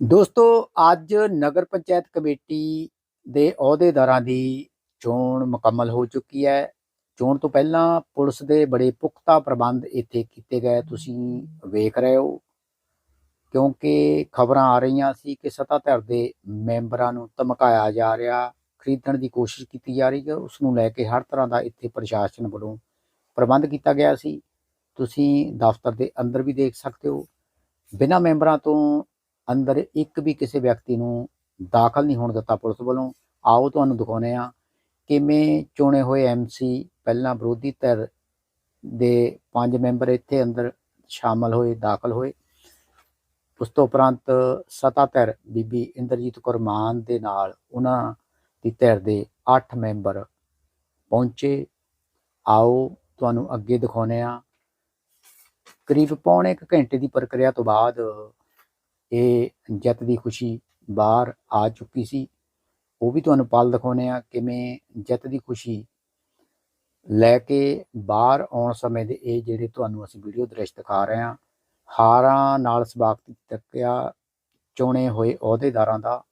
ਦੋਸਤੋ, ਅੱਜ ਨਗਰ ਪੰਚਾਇਤ ਕਮੇਟੀ ਦੇ ਅਹੁਦੇਦਾਰਾਂ ਦੀ ਚੋਣ ਮੁਕੰਮਲ ਹੋ ਚੁੱਕੀ ਹੈ। ਚੋਣ ਤੋਂ ਪਹਿਲਾਂ ਪੁਲਿਸ ਦੇ ਬੜੇ ਪੁਖਤਾ ਪ੍ਰਬੰਧ ਇੱਥੇ ਕੀਤੇ ਗਏ। ਤੁਸੀਂ ਵੇਖ ਰਹੇ ਹੋ, ਕਿਉਂਕਿ ਖਬਰਾਂ ਆ ਰਹੀਆਂ ਸੀ ਕਿ ਸੱਤਾਧਿਰ ਦੇ ਮੈਂਬਰਾਂ ਨੂੰ ਧਮਕਾਇਆ ਜਾ ਰਿਹਾ, ਖਰੀਦਣ ਦੀ ਕੋਸ਼ਿਸ਼ ਕੀਤੀ ਜਾ ਰਹੀ ਹੈ। ਉਸ ਨੂੰ ਲੈ ਕੇ ਹਰ ਤਰ੍ਹਾਂ ਦਾ ਇੱਥੇ ਪ੍ਰਸ਼ਾਸਨ ਵੱਲੋਂ ਪ੍ਰਬੰਧ ਕੀਤਾ ਗਿਆ ਸੀ। ਤੁਸੀਂ ਦਫ਼ਤਰ ਦੇ ਅੰਦਰ ਵੀ ਦੇਖ ਸਕਦੇ ਹੋ। ਬਿਨਾਂ ਮੈਂਬਰਾਂ ਤੋਂ ਅੰਦਰ ਇੱਕ ਵੀ ਕਿਸੇ ਵਿਅਕਤੀ ਨੂੰ ਦਾਖਲ ਨਹੀਂ ਹੋਣ ਦਿੱਤਾ ਪੁਲਿਸ ਵੱਲੋਂ। ਆਓ ਤੁਹਾਨੂੰ ਦਿਖਾਉਂਦੇ ਆ ਕਿਵੇਂ ਚੁਣੇ ਹੋਏ ਐਮਸੀ ਪਹਿਲਾਂ ਵਿਰੋਧੀ ਧਿਰ ਦੇ ਪੰਜ ਮੈਂਬਰ ਇੱਥੇ ਅੰਦਰ ਸ਼ਾਮਲ ਹੋਏ, ਦਾਖਲ ਹੋਏ। ਉਸ ਤੋਂ ਉਪਰੰਤ ਸਤਾਧਿਰ ਬੀਬੀ ਇੰਦਰਜੀਤ ਕੌਰ ਮਾਨ ਦੇ ਨਾਲ ਉਹਨਾਂ ਦੀ ਧਿਰ ਦੇ 8 ਮੈਂਬਰ ਪਹੁੰਚੇ। ਆਓ ਤੁਹਾਨੂੰ ਅੱਗੇ ਦਿਖਾਉਂਦੇ ਆ ਕਰੀਬ ਪੌਣੇ ਇੱਕ ਘੰਟੇ ਦੀ ਪ੍ਰਕਿਰਿਆ ਤੋਂ ਬਾਅਦ ਇਹ ਜਿੱਤ ਦੀ ਖੁਸ਼ੀ ਬਾਹਰ ਆ ਚੁੱਕੀ ਸੀ। ਉਹ ਵੀ ਤੁਹਾਨੂੰ ਪਲ ਦਿਖਾਉਨੇ ਆ ਕਿਵੇਂ ਜਿੱਤ ਦੀ ਖੁਸ਼ੀ ਲੈ ਕੇ ਬਾਹਰ ਆਉਣ ਸਮੇਂ ਦੇ ਇਹ ਜਿਹੜੇ ਤੁਹਾਨੂੰ ਅਸੀਂ ਵੀਡੀਓ ਦ੍ਰਿਸ਼ ਦਿਖਾ ਰਹੇ ਹਾਂ। ਹਾਰਾਂ ਨਾਲ ਸਵਾਗਤ ਤੱਕਿਆ ਚੁਣੇ ਹੋਏ ਅਹੁਦੇਦਾਰਾਂ ਦਾ।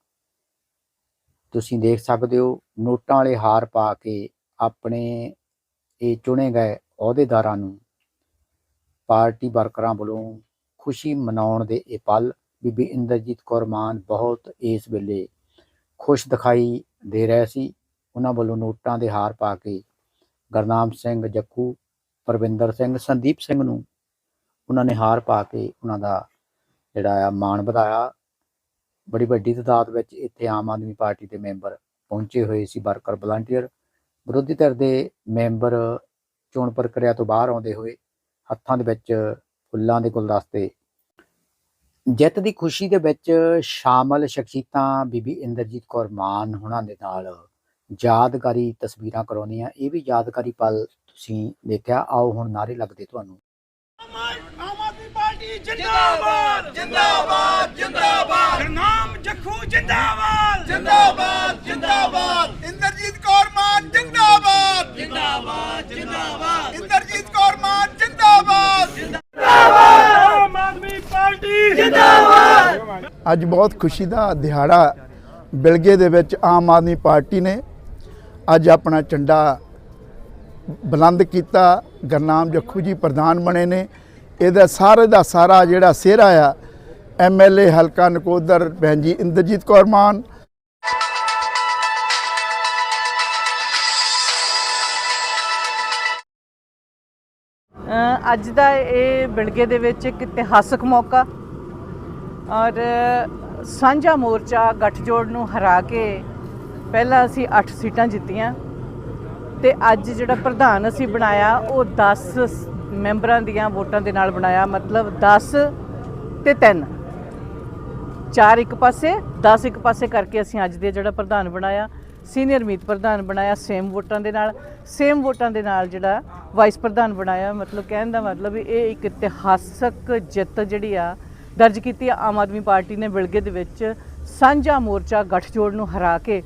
ਤੁਸੀਂ ਦੇਖ ਸਕਦੇ ਹੋ ਨੋਟਾਂ ਵਾਲੇ ਹਾਰ ਪਾ ਕੇ ਆਪਣੇ ਇਹ ਚੁਣੇ ਗਏ ਅਹੁਦੇਦਾਰਾਂ ਨੂੰ ਪਾਰਟੀ ਵਰਕਰਾਂ ਵੱਲੋਂ ਖੁਸ਼ੀ ਮਨਾਉਣ ਦੇ ਇਹ ਪਲ ਬੀਬੀ ਇੰਦਰਜੀਤ ਕੌਰ ਮਾਨ ਬਹੁਤ ਇਸ ਵੇਲੇ ਖੁਸ਼ ਦਿਖਾਈ ਦੇ ਰਹੇ ਸੀ। ਉਹਨਾਂ ਵੱਲੋਂ ਨੋਟਾਂ ਦੇ ਹਾਰ ਪਾ ਕੇ ਗਰਨਾਮ ਸਿੰਘ, ਜੱਕੂ, ਪਰਵਿੰਦਰ ਸਿੰਘ, ਸੰਦੀਪ ਸਿੰਘ ਨੂੰ ਉਹਨਾਂ ਨੇ ਹਾਰ ਪਾ ਕੇ ਉਹਨਾਂ ਦਾ ਜਿਹੜਾ ਆ ਮਾਣ ਵਧਾਇਆ। ਬੜੀ ਵੱਡੀ ਤਾਦਾਦ ਵਿੱਚ ਇੱਥੇ ਆਮ ਆਦਮੀ ਪਾਰਟੀ ਦੇ ਮੈਂਬਰ ਪਹੁੰਚੇ ਹੋਏ ਸੀ, ਵਰਕਰ, ਵਲੰਟੀਅਰ। ਵਿਰੋਧੀ ਧਿਰ ਦੇ ਮੈਂਬਰ ਚੋਣ ਪ੍ਰਕਿਰਿਆ ਤੋਂ ਬਾਹਰ ਆਉਂਦੇ ਹੋਏ ਹੱਥਾਂ ਦੇ ਵਿੱਚ ਫੁੱਲਾਂ ਦੇ ਗੁਲਦਸਤੇ ਜਿੱਤ ਦੀ ਖੁਸ਼ੀ ਦੇ ਵਿੱਚ ਸ਼ਾਮਲ ਸ਼ਖਸੀਅਤਾਂ ਬੀਬੀ ਇੰਦਰਜੀਤ ਕੌਰ ਮਾਨ ਹੁਣਾਂ ਦੇ ਨਾਲ ਯਾਦਗਾਰੀ ਤਸਵੀਰਾਂ ਕਰਾਉਂਦੀਆਂ ਇਹ ਵੀ ਯਾਦਗਾਰੀ ਪਲ ਤੁਸੀਂ ਦੇਖਿਆ। ਆਓ ਹੁਣ ਨਾਰੇ ਲੱਗਦੇ ਤੁਹਾਨੂੰ। ਆਮ ਆਦਮੀ ਪਾਰਟੀ ਜਿੰਦਾਬਾਦ ਜਿੰਦਾਬਾਦ ਜਿੰਦਾਬਾਦ। ਗਰਨਾਮ ਜੱਖੂ ਜਿੰਦਾਬਾਦ। ਜਿੰਦਾਬਾਦ ਜਿੰਦਾਬਾਦ। ਇੰਦਰਜੀਤ ਕੌਰ ਮਾਨ ਜਿੰਦਾਬਾਦ। ਜਿੰਦਾਬਾਦ ਜਿੰਦਾਬਾਦ। ਇੰਦਰਜੀਤ ਕੌਰ ਮਾਨ ਜਿੰਦਾਬਾਦ। ਜਿੰਦਾਬਾਦ। ਪਾਰਟੀ ਜਿੰਦਾਬਾਦ! ਅੱਜ ਬਹੁਤ ਖੁਸ਼ੀ ਦਾ ਦਿਹਾੜਾ ਬਿਲਗੇ ਦੇ ਵਿੱਚ ਆਮ ਆਦਮੀ ਪਾਰਟੀ ਨੇ ਅੱਜ ਆਪਣਾ ਝੰਡਾ ਬੁਲੰਦ ਕੀਤਾ। ਗਰਨਾਮ ਜੱਖੂ ਜੀ ਪ੍ਰਧਾਨ ਬਣੇ ਨੇ। ਇਹਦਾ ਸਾਰੇ ਦਾ ਸਾਰਾ ਜਿਹੜਾ ਸਿਹਰਾ ਆ ਐਮਐਲਏ ਹਲਕਾ ਨਕੋਦਰ, ਭੈਣ ਜੀ ਇੰਦਰਜੀਤ ਕੌਰ ਮਾਨ ਅੱਜ ਦਾ ਇਹ ਬਿਲਗੇ ਦੇ ਵਿੱਚ ਇੱਕ ਇਤਿਹਾਸਕ ਮੌਕਾ ਔਰ ਸਾਂਝਾ ਮੋਰਚਾ ਗੱਠਜੋੜ ਨੂੰ ਹਰਾ ਕੇ ਪਹਿਲਾਂ ਅਸੀਂ 8 ਸੀਟਾਂ ਜਿੱਤੀਆਂ ਤੇ ਅੱਜ ਜਿਹੜਾ ਪ੍ਰਧਾਨ ਅਸੀਂ ਬਣਾਇਆ ਉਹ 10 ਮੈਂਬਰਾਂ ਦੀਆਂ ਵੋਟਾਂ ਦੇ ਨਾਲ ਬਣਾਇਆ, ਮਤਲਬ 10 ਤੇ 3 ਚਾਰ ਇੱਕ ਪਾਸੇ 10 ਇੱਕ ਪਾਸੇ ਕਰਕੇ ਅਸੀਂ ਅੱਜ ਦੇ ਜਿਹੜਾ ਪ੍ਰਧਾਨ ਬਣਾਇਆ। ਸੀਨੀਅਰ ਮੀਤ ਪ੍ਰਧਾਨ ਬਣਾਇਆ ਸੇਮ ਵੋਟਾਂ ਦੇ ਨਾਲ, ਸੇਮ ਵੋਟਾਂ ਦੇ ਨਾਲ ਜਿਹੜਾ ਵਾਈਸ ਪ੍ਰਧਾਨ ਬਣਾਇਆ, ਮਤਲਬ ਕਹਿਣ ਦਾ ਮਤਲਬ ਵੀ ਇਹ ਇੱਕ ਇਤਿਹਾਸਕ ਜਿੱਤ ਜਿਹੜੀ ਆ, ਦਰਜ ਕੀਤੀ ਆਮ ਆਦਮੀ ਪਾਰਟੀ ਨੇ ਬਿਲਗੇ ਦੇ ਵਿੱਚ ਸਾਂਝਾ ਮੋਰਚਾ ਗੱਠਜੋੜ ਨੂੰ ਹਰਾ ਕੇ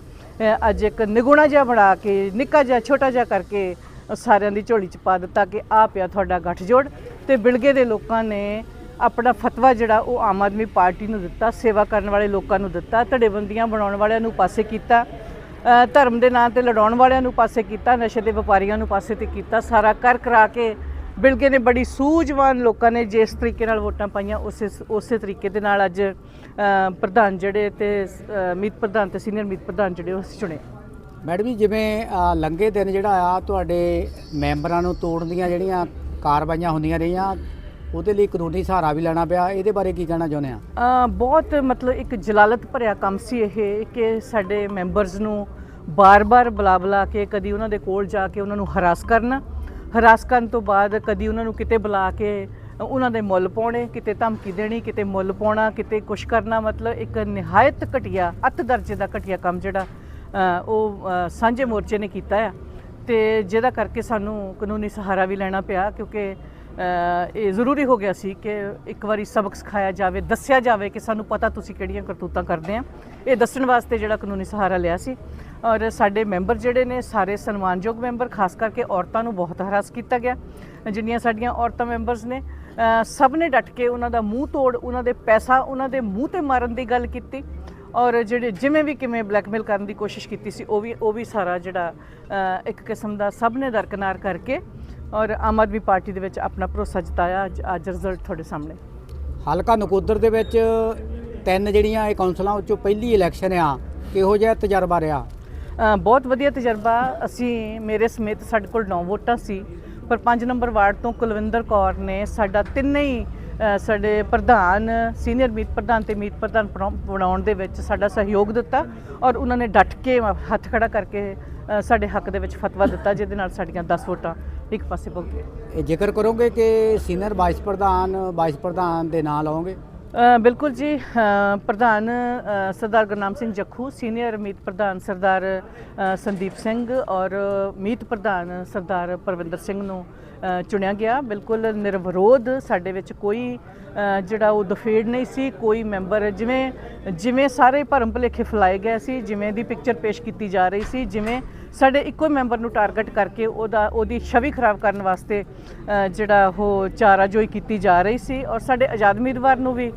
ਅੱਜ ਇੱਕ ਨਿਗੁਣਾ ਜਿਹਾ ਬਣਾ ਕੇ, ਨਿੱਕਾ ਜਿਹਾ, ਛੋਟਾ ਜਿਹਾ ਕਰਕੇ ਸਾਰਿਆਂ ਦੀ ਝੋਲੀ ਚ ਪਾ ਦਿੱਤਾ ਕਿ ਆ ਪਿਆ ਤੁਹਾਡਾ ਗੱਠਜੋੜ ਤੇ ਬਿਲਗੇ ਦੇ ਲੋਕਾਂ ਨੇ ਆਪਣਾ ਫਤਵਾ ਜਿਹੜਾ ਉਹ ਆਮ ਆਦਮੀ ਪਾਰਟੀ ਨੂੰ ਦਿੱਤਾ, ਸੇਵਾ ਕਰਨ ਵਾਲੇ ਲੋਕਾਂ ਨੂੰ ਦਿੱਤਾ, ਧੜੇਬੰਦੀਆਂ ਬਣਾਉਣ ਵਾਲਿਆਂ ਨੂੰ ਪਾਸੇ ਕੀਤਾ। ਧਰਮ ਦੇ ਨਾਂ ਤੇ ਲੜਾਉਣ ਵਾਲਿਆਂ ਨੂੰ ਪਾਸੇ ਕੀਤਾ, ਨਸ਼ੇ ਦੇ ਵਪਾਰੀਆਂ ਨੂੰ ਪਾਸੇ ਤੇ ਕੀਤਾ, ਸਾਰਾ ਕਰ ਕਰਾ ਕੇ ਬਿਲਗੇ ਨੇ ਬੜੀ ਸੂਝਵਾਨ ਲੋਕਾਂ ਨੇ ਜਿਸ ਤਰੀਕੇ ਨਾਲ ਵੋਟਾਂ ਪਾਈਆਂ, ਉਸੇ ਉਸੇ ਤਰੀਕੇ ਦੇ ਨਾਲ ਅੱਜ ਪ੍ਰਧਾਨ ਜਿਹੜੇ ਤੇ ਮੀਤ ਪ੍ਰਧਾਨ ਤੇ ਸੀਨੀਅਰ ਮੀਤ ਪ੍ਰਧਾਨ ਜਿਹੜੇ ਉਹ ਅਸੀਂ ਚੁਣੇ। ਮੈਡਮ ਜੀ, ਜਿਵੇਂ ਲੰਘੇ ਦਿਨ ਜਿਹੜਾ ਆ, ਤੁਹਾਡੇ ਮੈਂਬਰਾਂ ਨੂੰ ਤੋੜਨ ਦੀਆਂ ਜਿਹੜੀਆਂ ਕਾਰਵਾਈਆਂ ਹੁੰਦੀਆਂ ਰਹੀਆਂ ਉਹਦੇ ਲਈ ਕਾਨੂੰਨੀ ਸਹਾਰਾ ਵੀ ਲੈਣਾ ਪਿਆ। ਇਹਦੇ ਬਾਰੇ ਕੀ ਕਹਿਣਾ ਚਾਹੁੰਦੇ ਆ? ਅ, ਬਹੁਤ ਮਤਲਬ ਇੱਕ ਜਲਾਲਤ ਭਰਿਆ ਕੰਮ ਸੀ ਇਹ ਕਿ ਸਾਡੇ ਮੈਂਬਰਸ ਨੂੰ ਬਾਰ-ਬਾਰ ਬੁਲਾ ਬੁਲਾ ਕੇ ਕਦੀ ਉਹਨਾਂ ਦੇ ਕੋਲ ਜਾ ਕੇ ਉਹਨਾਂ ਨੂੰ ਹਰਾਸ ਕਰਨਾ। ਹਰਾਸ ਕਰਨ ਤੋਂ ਬਾਅਦ ਕਦੀ ਉਹਨਾਂ ਨੂੰ ਕਿਤੇ ਬੁਲਾ ਕੇ ਉਹਨਾਂ ਦੇ ਮੁੱਲ ਪਾਉਣੇ ਕਿਤੇ ਧਮਕੀ ਦੇਣੀ ਕਿਤੇ ਮੁੱਲ ਪਾਉਣਾ ਕਿਤੇ ਕੁਛ ਕਰਨਾ। ਮਤਲਬ ਇੱਕ ਨਿਹਾਇਤ ਘਟੀਆ ਅੱਤ ਦਰਜੇ ਦਾ ਘਟੀਆ ਕੰਮ ਜਿਹੜਾ ਅ, ਉਹ ਅ, ਸਾਂਝੇ ਮੋਰਚੇ ਨੇ ਕੀਤਾ ਆ। ਤੇ ਜਿਹਦਾ ਕਰਕੇ ਸਾਨੂੰ ਕਾਨੂੰਨੀ ਸਹਾਰਾ ਵੀ ਲੈਣਾ ਪਿਆ ਕਿਉਂਕਿ ਇਹ ਜ਼ਰੂਰੀ ਹੋ ਗਿਆ ਸੀ ਕਿ ਇੱਕ ਵਾਰੀ ਸਬਕ ਸਿਖਾਇਆ ਜਾਵੇ, ਦੱਸਿਆ ਜਾਵੇ ਕਿ ਸਾਨੂੰ ਪਤਾ ਤੁਸੀਂ ਕਿਹੜੀਆਂ ਕਰਤੂਤਾਂ ਕਰਦੇ ਆ। ਇਹ ਦੱਸਣ ਵਾਸਤੇ ਜਿਹੜਾ ਕਾਨੂੰਨੀ ਸਹਾਰਾ ਲਿਆ ਸੀ। ਔਰ ਸਾਡੇ ਮੈਂਬਰ ਜਿਹੜੇ ਨੇ, ਸਾਰੇ ਸਨਮਾਨਯੋਗ ਮੈਂਬਰ, ਖਾਸ ਕਰਕੇ ਔਰਤਾਂ ਨੂੰ ਬਹੁਤ ਹਰਾਸ ਕੀਤਾ ਗਿਆ। ਜਿੰਨੀਆਂ ਸਾਡੀਆਂ ਔਰਤਾਂ ਮੈਂਬਰਸ ਨੇ ਸਭ ਨੇ ਡਟ ਕੇ ਉਹਨਾਂ ਦਾ ਮੂੰਹ ਤੋੜ, ਉਹਨਾਂ ਦੇ ਪੈਸਾ, ਉਹਨਾਂ ਦੇ ਮੂੰਹ ਤੇ ਮਾਰਨ ਦੀ ਗੱਲ ਕੀਤੀ। ਔਰ ਜਿਹੜੇ ਜਿਵੇਂ ਵੀ ਕਿਵੇਂ ਬਲੈਕਮੇਲ ਕਰਨ ਦੀ ਕੋਸ਼ਿਸ਼ ਕੀਤੀ ਸੀ, ਉਹ ਵੀ ਉਹ ਵੀ ਸਾਰਾ ਜਿਹੜਾ ਇੱਕ ਕਿਸਮ ਦਾ ਸਭ ਨੇ ਦਰਕਨਾਰ ਕਰਕੇ ਔਰ ਆਮ ਆਦਮੀ ਪਾਰਟੀ ਦੇ ਵਿੱਚ ਆਪਣਾ ਭਰੋਸਾ ਜਤਾਇਆ ਅੱਜ ਅੱਜ ਰਿਜ਼ਲਟ ਤੁਹਾਡੇ ਸਾਹਮਣੇ। ਹਲਕਾ ਨਕੋਦਰ ਦੇ ਵਿੱਚ ਤਿੰਨ ਜਿਹੜੀਆਂ ਇਹ ਕੌਂਸਲਾਂ ਵਿੱਚੋਂ ਪਹਿਲੀ ਇਲੈਕਸ਼ਨ ਆ ਕਿਹੋ ਜਿਹਾ ਤਜਰਬਾ ਰਿਹਾ? ਅ, ਬਹੁਤ ਵਧੀਆ ਤਜਰਬਾ। ਅਸੀਂ ਮੇਰੇ ਸਮੇਤ ਸਾਡੇ ਕੋਲ 9 ਵੋਟਾਂ ਸੀ ਪਰ 5 ਨੰਬਰ ਵਾਰਡ ਤੋਂ ਕੁਲਵਿੰਦਰ ਕੌਰ ਨੇ ਸਾਡਾ ਤਿੰਨੇ ਹੀ ਅ, ਸਾਡੇ ਪ੍ਰਧਾਨ ਸੀਨੀਅਰ ਮੀਤ ਪ੍ਰਧਾਨ ਤੇ ਮੀਤ ਪ੍ਰਧਾਨ ਬਣਾਉ- ਬਣਾਉਣ ਦੇ ਵਿੱਚ ਸਾਡਾ ਸਹਿਯੋਗ ਦਿੱਤਾ ਔਰ ਉਹਨਾਂ ਨੇ ਡਟ ਕੇ ਹੱਥ ਖੜਾ ਕਰਕੇ ਅ, ਸਾਡੇ ਹੱਕ ਦੇ ਵਿੱਚ ਫਤਵਾ ਦਿੱਤਾ ਜਿਹਦੇ ਨਾਲ ਸਾਡੀਆਂ 10 ਵੋਟਾਂ ਇੱਕ ਪਾਸੇ ਗਈਆਂ ਇਹ ਜ਼ਿਕਰ ਕਰੋਗੇ ਕਿ ਸੀਨੀਅਰ ਵਾਈਸ ਪ੍ਰਧਾਨ ਵਾਈਸ ਪ੍ਰਧਾਨ ਦੇ ਨਾਂ ਲਓਗੇ? ਅ, ਬਿਲਕੁਲ ਜੀ ਪ੍ਰਧਾਨ ਸਰਦਾਰ ਗੁਰਨਾਮ ਸਿੰਘ ਜੱਖੂ ਸੀਨੀਅਰ ਮੀਤ ਪ੍ਰਧਾਨ ਸਰਦਾਰ ਸੰਦੀਪ ਸਿੰਘ ਔਰ ਮੀਤ ਪ੍ਰਧਾਨ ਸਰਦਾਰ ਪਰਵਿੰਦਰ ਸਿੰਘ ਨੂੰ ਚੁਣਿਆ ਗਿਆ। ਬਿਲਕੁਲ ਨਿਰਵਿਰੋਧ ਸਾਡੇ ਵਿੱਚ ਕੋਈ ਜਿਹੜਾ ਉਹ ਦਫੇੜ ਨਹੀਂ ਸੀ। ਕੋਈ ਮੈਂਬਰ ਜਿਵੇਂ ਜਿਵੇਂ ਸਾਰੇ ਭਰਮ ਭੁਲੇਖੇ ਫੈਲਾਏ ਗਏ ਸੀ, ਜਿਵੇਂ ਦੀ ਪਿਕਚਰ ਪੇਸ਼ ਕੀਤੀ ਜਾ ਰਹੀ ਸੀ, ਜਿਵੇਂ ਸਾਡੇ ਇੱਕੋ ਮੈਂਬਰ ਨੂੰ ਟਾਰਗੇਟ ਕਰਕੇ ਉਹਦਾ, ਉਹਦੀ ਛਵੀ ਖਰਾਬ ਕਰਨ ਵਾਸਤੇ ਜਿਹੜਾ ਉਹ ਚਾਰਾਜੋਈ ਕੀਤੀ ਜਾ ਰਹੀ ਸੀ। ਔਰ ਸਾਡੇ ਆਜ਼ਾਦ ਉਮੀਦਵਾਰ ਨੂੰ ਵੀ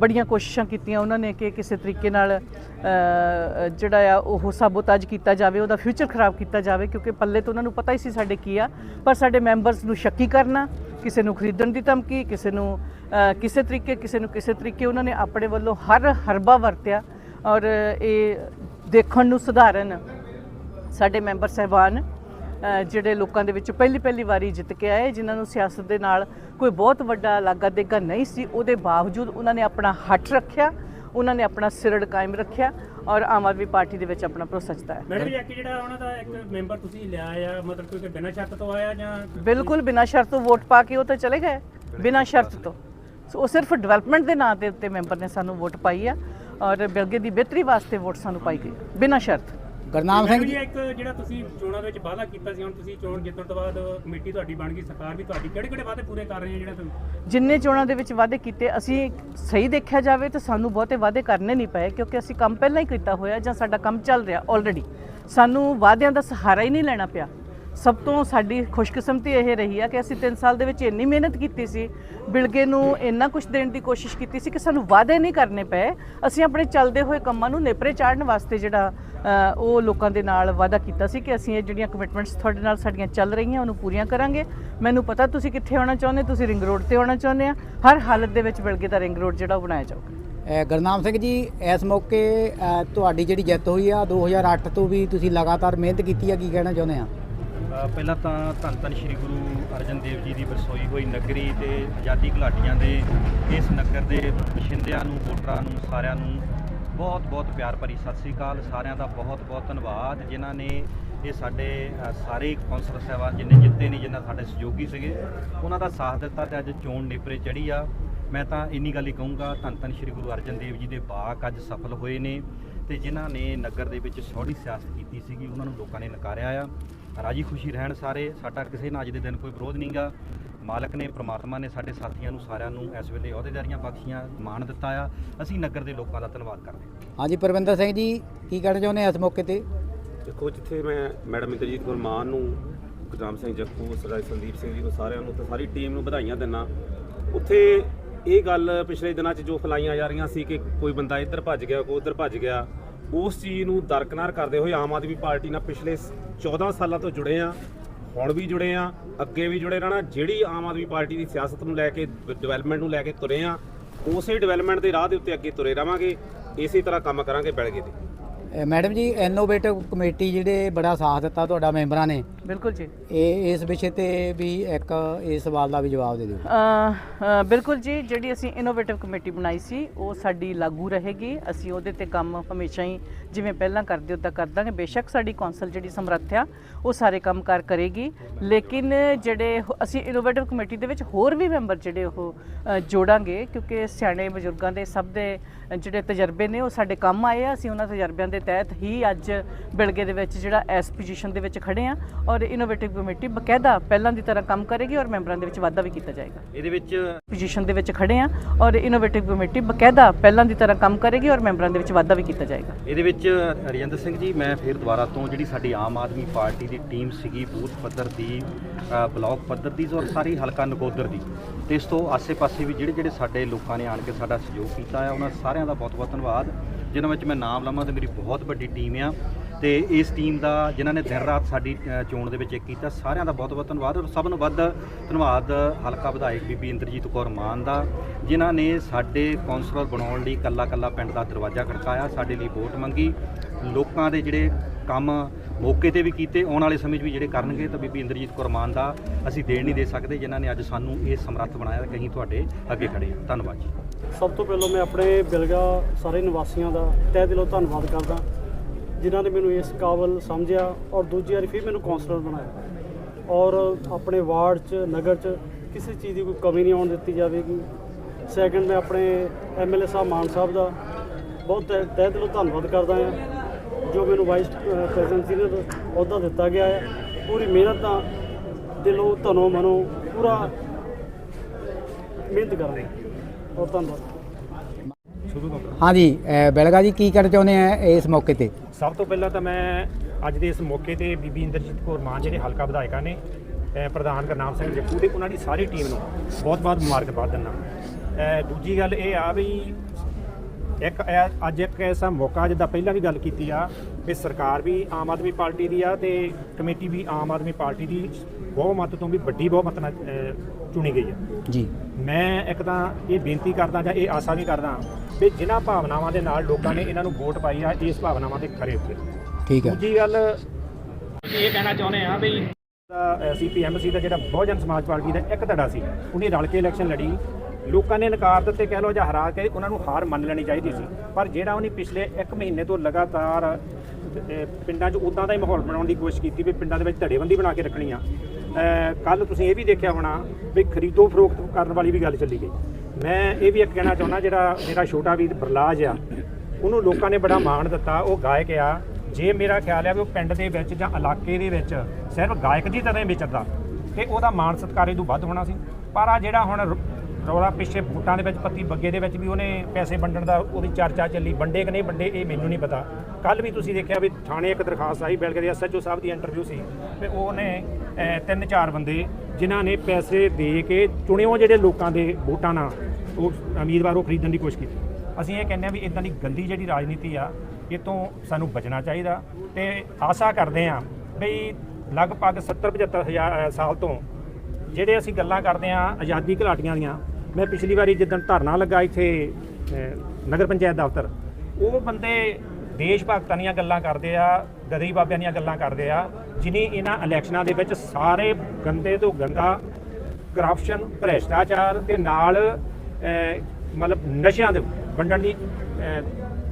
ਬੜੀਆਂ ਕੋਸ਼ਿਸ਼ਾਂ ਕੀਤੀਆਂ ਉਹਨਾਂ ਨੇ ਕਿ ਕਿਸੇ ਤਰੀਕੇ ਨਾਲ ਜਿਹੜਾ ਆ ਉਹ ਸਾਬੋਤਾਜ ਕੀਤਾ ਜਾਵੇ, ਉਹਦਾ ਫਿਊਚਰ ਖਰਾਬ ਕੀਤਾ ਜਾਵੇ, ਕਿਉਂਕਿ ਪੱਲੇ ਤੋਂ ਉਹਨਾਂ ਨੂੰ ਪਤਾ ਹੀ ਸੀ ਸਾਡੇ ਕੀ ਆ, ਪਰ ਸਾਡੇ ਮੈਂਬਰਸ ਨੂੰ ਸ਼ੱਕੀ ਕਰਨਾ, ਕਿਸੇ ਨੂੰ ਖਰੀਦਣ ਦੀ ਧਮਕੀ, ਕਿਸੇ ਨੂੰ ਕਿਸੇ ਤਰੀਕੇ, ਕਿਸੇ ਨੂੰ ਕਿਸੇ ਤਰੀਕੇ ਉਹਨਾਂ ਨੇ ਆਪਣੇ ਵੱਲੋਂ ਹਰ ਹਰਬਾ ਵਰਤਿਆ, ਔਰ ਇਹ ਦੇਖਣ ਨੂੰ ਸਧਾਰਨ ਸਾਡੇ ਮੈਂਬਰ ਸਹਿਬਾਨ ਜਿਹੜੇ ਲੋਕਾਂ ਦੇ ਵਿੱਚ ਪਹਿਲੀ ਪਹਿਲੀ ਵਾਰੀ ਜਿੱਤ ਕੇ ਆਏ ਜਿਨ੍ਹਾਂ ਨੂੰ ਸਿਆਸਤ ਦੇ ਨਾਲ ਕੋਈ ਬਹੁਤ ਵੱਡਾ ਲਾਗਾ ਦੇਗਾ ਨਹੀਂ ਸੀ ਉਹਦੇ ਬਾਵਜੂਦ ਉਹਨਾਂ ਨੇ ਆਪਣਾ ਹੱਠ ਰੱਖਿਆ ਉਹਨਾਂ ਨੇ ਆਪਣਾ ਸਿਰੜ ਕਾਇਮ ਰੱਖਿਆ ਔਰ ਆਮ ਆਦਮੀ ਪਾਰਟੀ ਦੇ ਵਿੱਚ ਆਪਣਾ ਭਰੋਸਾ ਜਤਾਇਆ। ਮੈਡਮ ਜੀ ਜਿਹੜਾ ਉਹਨਾਂ ਦਾ ਇੱਕ ਮੈਂਬਰ ਤੁਸੀਂ ਲਿਆ ਆ ਮਤਲਬ ਕਿ ਬਿਨਾਂ ਸ਼ਰਤ ਤੋਂ ਆਇਆ ਜਾਂ ਬਿਲਕੁਲ ਬਿਨਾਂ ਸ਼ਰਤ ਤੋਂ ਵੋਟ ਪਾ ਕੇ ਉਹ ਤਾਂ ਚਲੇ ਗਏ ਬਿਨਾਂ ਸ਼ਰਤ ਤੋਂ। ਸੋ ਉਹ ਸਿਰਫ ਡਿਵੈਲਪਮੈਂਟ ਦੇ ਨਾਂ ਦੇ ਉੱਤੇ ਮੈਂਬਰ ਨੇ ਸਾਨੂੰ ਵੋਟ ਪਾਈ ਆ ਔਰ ਬਿਲਗੇ ਦੀ ਬਿਹਤਰੀ ਵਾਸਤੇ ਵੋਟ ਸਾਨੂੰ ਪਾਈ ਗਈ ਬਿਨਾਂ ਸ਼ਰਤ। ਗੁਰਨਾਮ ਸਿੰਘ ਜੀ। ਇੱਕ ਜਿਹੜਾ ਤੁਸੀਂ ਚੋਣਾਂ ਦੇ ਵਿੱਚ ਵਾਅਦਾ ਕੀਤਾ ਸੀ ਹੁਣ ਤੁਸੀਂ ਚੋਣ ਜਿੱਤਣ ਤੋਂ ਬਾਅਦ ਕਮੇਟੀ ਤੁਹਾਡੀ ਬਣ ਗਈ ਸਰਕਾਰ ਵੀ ਤੁਹਾਡੀ ਕਿਹੜੇ ਕਿਹੜੇ ਵਾਅਦੇ ਪੂਰੇ ਕਰ ਰਹੇ ਆ ਜਿਹੜਾ ਤੁਸੀਂ? ਜਿੰਨੇ ਚੋਣਾਂ ਦੇ ਵਿੱਚ ਵਾਅਦੇ ਕੀਤੇ ਅਸੀਂ ਸਹੀ ਦੇਖਿਆ ਜਾਵੇ ਤਾਂ ਸਾਨੂੰ ਬਹੁਤੇ ਵਾਅਦੇ ਕਰਨੇ ਨਹੀਂ ਪਏ ਕਿਉਂਕਿ ਅਸੀਂ ਕੰਮ ਪਹਿਲਾਂ ਹੀ ਕੀਤਾ ਹੋਇਆ ਜਾਂ ਸਾਡਾ ਕੰਮ ਚੱਲ ਰਿਹਾ ਆਲਰੇਡੀ ਸਾਨੂੰ ਵਾਅਦਿਆਂ ਦਾ ਸਹਾਰਾ ਹੀ ਨਹੀਂ ਲੈਣਾ ਪਿਆ। ਸਭ ਤੋਂ ਸਾਡੀ ਖੁਸ਼ਕਿਸਮਤੀ ਇਹ ਰਹੀ ਆ ਕਿ ਅਸੀਂ 3 ਸਾਲ ਦੇ ਵਿੱਚ ਇੰਨੀ ਮਿਹਨਤ ਕੀਤੀ ਸੀ ਬਿਲਗੇ ਨੂੰ ਇੰਨਾ ਕੁਝ ਦੇਣ ਦੀ ਕੋਸ਼ਿਸ਼ ਕੀਤੀ ਸੀ ਕਿ ਸਾਨੂੰ ਵਾਅਦੇ ਨਹੀਂ ਕਰਨੇ ਪਏ। ਅਸੀਂ ਆਪਣੇ ਚੱਲਦੇ ਹੋਏ ਕੰਮਾਂ ਨੂੰ ਨੇਪਰੇ ਚਾੜਨ ਵਾਸਤੇ ਜਿਹੜਾ ਉਹ ਲੋਕਾਂ ਦੇ ਨਾਲ ਵਾਅਦਾ ਕੀਤਾ ਸੀ ਕਿ ਅਸੀਂ ਇਹ ਜਿਹੜੀਆਂ ਕਮਿਟਮੈਂਟਸ ਤੁਹਾਡੇ ਨਾਲ ਸਾਡੀਆਂ ਚੱਲ ਰਹੀਆਂ ਉਹਨੂੰ ਪੂਰੀਆਂ ਕਰਾਂਗੇ। ਮੈਨੂੰ ਪਤਾ ਤੁਸੀਂ ਕਿੱਥੇ ਆਉਣਾ ਚਾਹੁੰਦੇ ਤੁਸੀਂ ਰਿੰਗ ਰੋਡ ਤੇ ਆਉਣਾ ਚਾਹੁੰਦੇ ਆ। ਹਰ ਹਾਲਤ ਦੇ ਵਿੱਚ ਬਿਲਗੇ ਦਾ ਰਿੰਗ ਰੋਡ ਜਿਹੜਾ ਉਹ ਬਣਾਇਆ ਜਾਊਗਾ। ਅ, ਗੁਰਨਾਮ ਸਿੰਘ ਜੀ ਇਸ ਮੌਕੇ ਤੁਹਾਡੀ ਜਿਹੜੀ ਜਿੱਤ ਹੋਈ ਆ 2008 ਤੋਂ ਵੀ ਤੁਸੀਂ ਲਗਾਤਾਰ ਮਿਹਨਤ ਕੀਤੀ ਆ ਕੀ ਕਹਿਣਾ ਚਾਹੁੰਦੇ ਆ? ਪਹਿਲਾਂ ਤਾਂ ਧੰਨ ਧੰਨ ਸ਼੍ਰੀ ਗੁਰੂ ਅਰਜਨ ਦੇਵ ਜੀ ਦੀ ਵਰਸੋਈ ਹੋਈ ਨਗਰੀ ਤੇ ਆਜ਼ਾਦੀ ਘੁਲਾਟੀਆਂ ਦੇ ਇਸ ਨਗਰ ਦੇ ਬਸ਼ਿੰਦਿਆਂ ਨੂੰ, ਵੋਟਰਾਂ ਨੂੰ, ਸਾਰਿਆਂ ਨੂੰ ਬਹੁਤ ਬਹੁਤ ਪਿਆਰ ਭਰੀ ਸਤਿ ਸ੍ਰੀ ਅਕਾਲ। ਸਾਰਿਆਂ ਦਾ ਬਹੁਤ ਬਹੁਤ ਧੰਨਵਾਦ। ਜਿਨ੍ਹਾਂ ਨੇ ਇਹ ਸਾਡੇ ਸਾਰੇ ਕੌਂਸਲਰ ਸਾਹਿਬਾਨ ਜਿੰਨੇ ਜਿੱਤੇ ਨੇ, ਜਿਨ੍ਹਾਂ ਸਾਡੇ ਸਹਿਯੋਗੀ ਸੀਗੇ, ਉਹਨਾਂ ਦਾ ਸਾਥ ਦਿੱਤਾ ਤੇ ਅੱਜ ਚੋਣ ਨੇਪਰੇ ਚੜੀ ਆ। ਮੈਂ ਤਾਂ ਇੰਨੀ ਗੱਲ ਹੀ ਕਹੂੰਗਾ, ਧੰਨ ਧੰਨ ਸ਼੍ਰੀ ਗੁਰੂ ਅਰਜਨ ਦੇਵ ਜੀ ਦੇ ਬਾਗ ਅੱਜ ਸਫਲ ਹੋਏ ਨੇ ਤੇ ਜਿਨ੍ਹਾਂ ਨੇ ਨਗਰ ਦੇ ਵਿੱਚ ਸੌੜੀ ਸਿਆਸਤ ਕੀਤੀ ਸੀਗੀ, ਉਹਨਾਂ ਨੂੰ ਲੋਕਾਂ ਨੇ ਨਕਾਰਿਆ ਆ। ਰਾਜੀ ਖੁਸ਼ੀ ਰਹਿਣ ਸਾਰੇ। ਸਾਡਾ ਕਿਸੇ ਨਾਲ ਅੱਜ ਦੇ ਦਿਨ ਕੋਈ ਵਿਰੋਧ ਨਹੀਂਗਾ। ਮਾਲਕ ਨੇ ਪ੍ਰਮਾਤਮਾ ਨੇ ਸਾਡੇ ਸਾਥੀਆਂ ਨੂੰ ਸਾਰਿਆਂ ਨੂੰ ਇਸ ਵੇਲੇ ਅਹੁਦੇਦਾਰੀਆਂ ਬਖਸ਼ੀਆਂ ਮਾਣ ਦਿੱਤਾ ਆ। ਅਸੀਂ ਨਗਰ ਦੇ ਲੋਕਾਂ ਦਾ ਧੰਨਵਾਦ ਕਰਦੇ ਹਾਂ। ਹਾਂਜੀ ਪਰਵਿੰਦਰ ਸਿੰਘ ਜੀ ਕੀ ਕਹਿਣਾ ਚਾਹੁੰਦੇ ਆ ਇਸ ਮੌਕੇ ਤੇ? ਦੇਖੋ ਜਿੱਥੇ ਮੈਂ ਮੈਡਮ ਇੰਦਰਜੀਤ ਕੌਰ ਮਾਨ ਨੂੰ ਗੁਰਦਾਮ ਸਿੰਘ ਜੱਖੂ ਸਰਦਾਰ ਸੰਦੀਪ ਸਿੰਘ ਜੀ ਨੂੰ ਸਾਰਿਆਂ ਨੂੰ ਤੇ ਸਾਰੀ ਟੀਮ ਨੂੰ ਵਧਾਈਆਂ ਦਿੰਨਾ। ਉੱਥੇ ਇਹ ਗੱਲ ਪਿਛਲੇ ਦਿਨਾਂ 'ਚ ਜੋ ਫਲਾਈਆਂ ਜਾ ਰਹੀਆਂ ਸੀ ਕਿ ਕੋਈ ਬੰਦਾ ਇੱਧਰ ਭੱਜ ਗਿਆ ਕੋਈ ਉੱਧਰ ਭੱਜ ਗਿਆ ਉਸ ਚੀਜ਼ ਨੂੰ ਦਰਕਨਾਰ ਕਰਦੇ ਹੋਏ ਆਮ ਆਦਮੀ ਪਾਰਟੀ ਨਾਲ ਪਿਛਲੇ 14 ਸਾਲਾਂ ਤੋਂ ਜੁੜੇ ਆ ਹੁਣ ਵੀ ਜੁੜੇ ਆ ਅੱਗੇ ਵੀ ਜੁੜੇ ਰਹਿਣਾ, ਜਿਹੜੀ ਆਮ ਆਦਮੀ ਪਾਰਟੀ ਦੀ ਸਿਆਸਤ ਨੂੰ ਲੈ ਕੇ ਡਿਵੈਲਪਮੈਂਟ ਨੂੰ ਲੈ ਕੇ ਤੁਰੇ ਆ ਉਸੇ ਡਿਵੈਲਪਮੈਂਟ ਦੇ ਰਾਹ ਦੇ ਉੱਤੇ ਅੱਗੇ ਤੁਰੇ ਰਵਾਂਗੇ, ਇਸੇ ਤਰ੍ਹਾਂ ਕੰਮ ਕਰਾਂਗੇ ਬੈਲਗੇ ਤੇ। ਮੈਡਮ ਜੀ ਇਨੋਵੇਟਿਵ ਕਮੇਟੀ ਜਿਹੜੇ ਬੜਾ ਸਾਥ ਦਿੱਤਾ ਤੁਹਾਡਾ ਮੈਂਬਰਾਂ ਨੇ ਬਿਲਕੁਲ ਜੀ। ਇਹ ਇਸ ਵਿਸ਼ੇ ਤੇ ਵੀ ਇੱਕ ਇਸ ਸਵਾਲ ਦਾ ਵੀ ਜਵਾਬ ਦੇ ਦਿਓ। ਅ, ਬਿਲਕੁਲ ਜੀ ਜਿਹੜੀ ਅਸੀਂ ਇਨੋਵੇਟਿਵ ਕਮੇਟੀ ਬਣਾਈ ਸੀ ਉਹ ਸਾਡੀ ਲਾਗੂ ਰਹੇਗੀ। ਅਸੀਂ ਉਹਦੇ ਤੇ ਕੰਮ ਹਮੇਸ਼ਾ ਹੀ ਜਿਵੇਂ ਪਹਿਲਾਂ ਕਰਦੇ ਉਦਾਂ ਕਰ ਦਾਂਗੇ। ਬੇਸ਼ੱਕ ਸਾਡੀ ਕੌਂਸਲ ਜਿਹੜੀ ਸਮਰੱਥ ਆ ਉਹ ਸਾਰੇ ਕੰਮ ਕਾਰ ਕਰੇਗੀ। ਲੇਕਿਨ ਜਿਹੜੇ ਅਸੀਂ ਇਨੋਵੇਟਿਵ ਕਮੇਟੀ ਦੇ ਵਿੱਚ ਹੋਰ ਵੀ ਮੈਂਬਰ ਜਿਹੜੇ ਉਹ ਜੋੜਾਂਗੇ ਕਿਉਂਕਿ ਸਿਆਣੇ ਬਜ਼ੁਰਗਾਂ ਦੇ ਸਭ ਦੇ ਜਿਹੜੇ ਤਜਰਬੇ ਨੇ ਉਹ ਸਾਡੇ ਕੰਮ ਆਏ ਆ। ਅਸੀਂ ਉਹਨਾਂ ਤਜਰਬਿਆਂ ਦੇ ਤਹਿਤ ਹੀ ਅੱਜ ਬਿਲਗੇ ਦੇ ਵਿੱਚ ਜਿਹੜਾ ਇਸ ਪੋਜੀਸ਼ਨ ਦੇ ਵਿੱਚ ਖੜੇ ਆ। ਔਰ ਔਰ ਇਨੋਵੇਟਿਵ ਕਮੇਟੀ ਬਕਾਇਦਾ ਪਹਿਲਾਂ ਦੀ ਤਰ੍ਹਾਂ ਕੰਮ ਕਰੇਗੀ ਔਰ ਮੈਂਬਰਾਂ ਦੇ ਵਿੱਚ ਵਾਧਾ ਵੀ ਕੀਤਾ ਜਾਏਗਾ। ਇਹਦੇ ਵਿੱਚ ਪੋਜੀਸ਼ਨ ਦੇ ਵਿੱਚ ਖੜੇ ਆ ਔਰ ਇਨੋਵੇਟਿਵ ਕਮੇਟੀ ਬਕਾਇਦਾ ਪਹਿਲਾਂ ਦੀ ਤਰ੍ਹਾਂ ਕੰਮ ਕਰੇਗੀ ਔਰ ਮੈਂਬਰਾਂ ਦੇ ਵਿੱਚ ਵਾਧਾ ਵੀ ਕੀਤਾ ਜਾਏਗਾ। ਇਹਦੇ ਵਿੱਚ ਰਜਿੰਦਰ ਸਿੰਘ ਜੀ ਮੈਂ ਫਿਰ ਦੁਬਾਰਾ ਤੋਂ ਜਿਹੜੀ ਸਾਡੀ ਆਮ ਆਦਮੀ ਪਾਰਟੀ ਦੀ ਟੀਮ ਸੀਗੀ ਬੂਥ ਪੱਧਰ ਦੀ ਬਲਾਕ ਪੱਧਰ ਦੀ ਔਰ ਸਾਰੀ ਹਲਕਾ ਨਕੋਦਰ ਦੀ। ਤੇ ਇਸ ਤੋਂ ਆਸੇ-ਪਾਸੇ ਵੀ ਜਿਹੜੇ ਜਿਹੜੇ ਸਾਡੇ ਲੋਕਾਂ ਨੇ ਆਣ ਕੇ ਸਾਡਾ ਸਹਿਯੋਗ ਕੀਤਾ ਹੈ ਉਹਨਾਂ ਸਾਰਿਆਂ ਦਾ ਬਹੁਤ-ਬਹੁਤ ਧੰਨਵਾਦ। ਜਿਨ੍ਹਾਂ ਵਿੱਚ ਮੈਂ ਨਾਮ ਲਵਾਂ ਤੇ ਮੇਰੀ ਬਹੁਤ ਵੱਡੀ ਟੀਮ ਆ। ਤੇ ਇਸ ਟੀਮ ਦਾ ਜਿਨ੍ਹਾਂ ਨੇ ਦਿਨ ਰਾਤ ਸਾਡੀ ਚੋਣ ਦੇ ਵਿੱਚ ਇੱਕ ਕੀਤਾ, ਸਾਰਿਆਂ ਦਾ ਬਹੁਤ-ਬਹੁਤ ਧੰਨਵਾਦ ਔਰ ਸਭ ਨੂੰ ਵੱਧ ਧੰਨਵਾਦ, ਹਲਕਾ ਵਿਧਾਇਕ ਬੀਬੀ ਇੰਦਰਜੀਤ ਕੌਰ ਮਾਨ ਦਾ, ਜਿਨ੍ਹਾਂ ਨੇ ਸਾਡੇ ਕੌਂਸਲਰ ਬਣਾਉਣ ਲਈ ਕੱਲਾ-ਕੱਲਾ ਪਿੰਡ ਦਾ ਦਰਵਾਜ਼ਾ ਖੜਕਾਇਆ, ਸਾਡੇ ਲਈ ਵੋਟ ਮੰਗੀ, ਲੋਕਾਂ ਦੇ ਜਿਹੜੇ ਕੰਮ ਮੌਕੇ ਤੇ ਵੀ ਕੀਤੇ, ਆਉਣ ਵਾਲੇ ਸਮੇਂ 'ਚ ਵੀ ਜਿਹੜੇ ਕਰਨਗੇ ਤਾਂ ਬੀਬੀ ਇੰਦਰਜੀਤ ਕੌਰ ਮਾਨ ਦਾ ਅਸੀਂ ਦੇਣ ਨਹੀਂ ਦੇ ਸਕਦੇ, ਜਿਨ੍ਹਾਂ ਨੇ ਅੱਜ ਸਾਨੂੰ ਇਹ ਸਮਰੱਥ ਬਣਾਇਆ ਤੇ ਕਹੀਂ ਤੁਹਾਡੇ ਅੱਗੇ ਖੜੇ ਹਾਂ। ਧੰਨਵਾਦ ਜੀ। ਸਭ ਤੋਂ ਪਹਿਲਾਂ ਮੈਂ ਆਪਣੇ ਬਿਲਗਾ ਸਾਰੇ ਨਿਵਾਸੀਆਂ ਦਾ ਤਹਿ ਦਿਲੋਂ ਧੰਨਵਾਦ ਕਰਦਾ। ਜਿਨ੍ਹਾਂ ਨੇ ਮੈਨੂੰ ਇਸ ਕਾਬਲ ਸਮਝਿਆ ਔਰ ਦੂਜੀ ਵਾਰੀ ਫਿਰ ਮੈਨੂੰ ਕਾਉਂਸਲਰ ਬਣਾਇਆ। ਔਰ ਆਪਣੇ ਵਾਰਡ 'ਚ, ਨਗਰ 'ਚ ਕਿਸੇ ਚੀਜ਼ ਦੀ ਕੋਈ ਕਮੀ ਨਹੀਂ ਆਉਣ ਦਿੱਤੀ ਜਾਵੇਗੀ। ਸੈਕੰਡ ਮੈਂ ਆਪਣੇ ਐਮਐਲਏ ਸਾਹਿਬ, ਮਾਨ ਸਾਹਿਬ ਦਾ ਬਹੁਤ ਤਹਿ ਤਹਿ ਦਿਲੋਂ ਧੰਨਵਾਦ ਕਰਦਾ ਹਾਂ, ਜੋ ਮੈਨੂੰ ਵਾਈਸ ਪ੍ਰੈਜ਼ੀਡੈਂਟ ਸੀਨੀਅਰ ਅਹੁਦਾ ਦਿੱਤਾ ਗਿਆ ਹੈ। ਪੂਰੀ ਮਿਹਨਤ ਨਾਲ ਦਿਲੋਂ, ਧਨੋਂ, ਮਨੋਂ ਪੂਰਾ ਮਿਹਨਤ ਕਰਾਂਗੇ। ਔਰ ਧੰਨਵਾਦ। ਹਾਂਜੀ ਬੈਲਗਾ ਜੀ, ਕੀ ਕਹਿਣਾ ਚਾਹੁੰਦੇ ਆ ਇਸ ਮੌਕੇ ਤੇ? ਸਭ ਤੋਂ ਪਹਿਲਾਂ ਤਾਂ ਮੈਂ ਅੱਜ ਦੇ ਇਸ ਮੌਕੇ ਤੇ ਬੀਬੀ ਇੰਦਰਜੀਤ ਕੌਰ ਮਾਨ ਜਿਹੜੇ ਹਲਕਾ ਵਿਧਾਇਕਾਂ ਨੇ ਪ੍ਰਧਾਨ ਗੁਰਨਾਮ ਸਿੰਘ ਜੱਪੂ ਤੇ ਉਹਨਾਂ ਦੀ ਸਾਰੀ ਟੀਮ ਨੂੰ ਬਹੁਤ-ਬਹੁਤ ਮੁਬਾਰਕਬਾਦ ਦਿੰਦਾ ਦੂਜੀ ਗੱਲ ਇਹ ਆ ਵੀ ਇੱਕ ਅੱਜ ਇੱਕ ਐਸਾ ਮੌਕਾ ਜਿੱਦਾਂ ਪਹਿਲਾਂ ਵੀ ਗੱਲ ਕੀਤੀ ਆ ਵੀ ਸਰਕਾਰ ਵੀ ਆਮ ਆਦਮੀ ਪਾਰਟੀ ਦੀ ਆ ਤੇ ਕਮੇਟੀ ਵੀ ਆਮ ਆਦਮੀ ਪਾਰਟੀ ਦੀ ਬਹੁਮਤ ਤੋਂ ਵੀ ਵੱਡੀ ਬਹੁਮਤ ਨਾਲ ਅਹ, ਚੁਣੀ ਗਈ ਆ ਜੀ। ਮੈਂ ਇੱਕ ਤਾਂ ਇਹ ਬੇਨਤੀ ਕਰਦਾ ਜਾਂ ਇਹ ਆਸਾ ਵੀ ਕਰਦਾ ਵੀ ਜਿਨ੍ਹਾਂ ਭਾਵਨਾਵਾਂ ਦੇ ਨਾਲ ਲੋਕਾਂ ਨੇ ਇਹਨਾਂ ਨੂੰ ਵੋਟ ਪਾਈ ਆ ਇਸ ਭਾਵਨਾਵਾਂ ਤੇ ਖਰੇ ਉਤਰੇ ਠੀਕ ਹੈ। ਦੂਜੀ ਗੱਲ ਅਸੀਂ ਇਹ ਕਹਿਣਾ ਚਾਹੁੰਦੇ ਆ ਵੀ ਸੀਪੀਐਮਸੀ ਦਾ ਜਿਹੜਾ ਬਹੁਜਨ ਸਮਾਜ ਪਾਰਟੀ ਦਾ ਇੱਕ ਧੜਾ ਸੀ ਉਹਨੇ ਰਲ ਕੇ ਇਲੈਕਸ਼ਨ ਲੜੀ। ਲੋਕਾਂ ਨੇ ਨਕਾਰ ਦਿੱਤੇ ਕਹਿ ਲੋ ਜਾਂ ਹਰਾ ਕੇ ਉਹਨਾਂ ਨੂੰ ਹਾਰ ਮੰਨ ਲੈਣੀ ਚਾਹੀਦੀ ਸੀ। ਪਰ ਜਿਹੜਾ ਉਹਨੇ ਪਿਛਲੇ 1 ਮਹੀਨੇ ਤੋਂ ਲਗਾਤਾਰ ਅਹ, ਪਿੰਡਾਂ 'ਚ ਉਦਾਂ ਦਾ ਹੀ ਮਾਹੌਲ ਬਣਾਉਣ ਦੀ ਕੋਸ਼ਿਸ਼ ਕੀਤੀ ਵੀ ਪਿੰਡਾਂ ਦੇ ਵਿੱਚ ਧੜੇਬੰਦੀ ਬਣਾ ਕੇ ਰੱਖਣੀ ਆ ਕੱਲ ਤੁਸੀਂ ਇਹ ਵੀ ਦੇਖਿਆ ਹੋਣਾ ਵੀ ਖਰੀਦੋ ਫਰੋਖਤ ਕਰਨ ਵਾਲੀ ਵੀ ਗੱਲ ਚੱਲੀ ਗਈ। ਮੈਂ ਇਹ ਵੀ ਇੱਕ ਕਹਿਣਾ ਚਾਹੁੰਦਾ ਜਿਹੜਾ ਮੇਰਾ ਛੋਟਾ ਵੀਰ ਬਰਲਾਜ ਆ, ਉਹਨੂੰ ਲੋਕਾਂ ਨੇ ਬੜਾ ਮਾਣ ਦਿੱਤਾ, ਉਹ ਗਾਇਕ ਆ। ਜੇ ਮੇਰਾ ਖਿਆਲ ਆ ਵੀ ਉਹ ਪਿੰਡ ਦੇ ਵਿੱਚ ਜਾਂ ਇਲਾਕੇ ਦੇ ਵਿੱਚ ਸਿਰਫ ਗਾਇਕ ਦੀ ਤਰ੍ਹਾਂ ਹੀ ਵਿਚਰਦਾ, ਤੇ ਉਹਦਾ ਮਾਣ ਸਤਿਕਾਰ ਤੋਂ ਵੱਧ ਹੋਣਾ ਸੀ। ਪਰ ਆ ਜਿਹੜਾ ਹੁਣ ਰੌਲਾ ਪਿੱਛੇ ਵੋਟਾਂ ਦੇ ਵਿੱਚ, ਪੱਤੀ ਬੱਗੇ ਦੇ ਵਿੱਚ ਵੀ ਉਹਨੇ ਪੈਸੇ ਵੰਡਣ ਦਾ, ਉਹਦੀ ਚਰਚਾ ਚੱਲੀ। ਵੰਡੇ ਕਿ ਨਹੀਂ ਵੰਡੇ, ਇਹ ਮੈਨੂੰ ਨਹੀਂ ਪਤਾ। ਕੱਲ ਵੀ ਤੁਸੀਂ ਦੇਖਿਆ ਵੀ ਥਾਣੇ ਇੱਕ ਦਰਖਾਸਤ ਆਈ ਬਿਲਗੇ ਦੇ ਐਸਐਚਓ ਸਾਹਿਬ ਦੀ ਇੰਟਰਵਿਊ ਸੀ। ਤੇ ਉਹਨੇ ਤਿੰਨ ਚਾਰ ਬੰਦੇ ਜਿਨ੍ਹਾਂ ਨੇ ਪੈਸੇ ਦੇ ਕੇ ਚੁਣਿਓ ਜਿਹੜੇ ਲੋਕਾਂ ਦੇ ਵੋਟਾਂ ਨਾਲ, ਉਹ ਉਮੀਦਵਾਰ ਉਹ ਖਰੀਦਣ ਦੀ ਕੋਸ਼ਿਸ਼ ਕੀਤੀ। ਅਸੀਂ ਇਹ ਕਹਿੰਦੇ ਆ ਵੀ ਇਦਾਂ ਦੀ ਗੰਦੀ ਜਿਹੜੀ ਰਾਜਨੀਤੀ ਆ, ਇਹ ਤੋਂ ਸਾਨੂੰ ਬਚਣਾ ਚਾਹੀਦਾ। ਤੇ ਆਸ਼ਾ ਕਰਦੇ ਆ ਵੀ ਲਗਭਗ 70 75 ਹਜ਼ਾਰ ਸਾਲ ਤੋਂ ਜਿਹੜੇ ਅਸੀਂ ਗੱਲਾਂ ਕਰਦੇ ਆ ਆਜ਼ਾਦੀ ਘਲਾਟੀਆਂ ਦੀਆਂ ਮੈਂ ਪਿਛਲੀ ਵਾਰੀ ਜਿੱਦਣ ਧਰਨਾ ਲੱਗਾ ਇੱਥੇ ਨਗਰ ਪੰਚਾਇਤ ਦਫ਼ਤਰ, ਉਹ ਬੰਦੇ ਦੇਸ਼ ਭਗਤਾਂ ਦੀਆਂ ਗੱਲਾਂ ਕਰਦੇ ਆ, ਗਦਰੀ ਬਾਬਿਆਂ ਦੀਆਂ ਗੱਲਾਂ ਕਰਦੇ ਆ, ਜਿਨੇ ਇਹਨਾਂ ਇਲੈਕਸ਼ਨਾਂ ਦੇ ਵਿੱਚ ਸਾਰੇ ਗੰਦੇ ਤੋਂ ਗੰਦਾ ਕਰਪਸ਼ਨ ਭ੍ਰਿਸ਼ਟਾਚਾਰ ਤੇ ਨਾਲ ਮਤਲਬ ਨਸ਼ਿਆਂ ਦੇ ਵੰਡਣ ਦੀ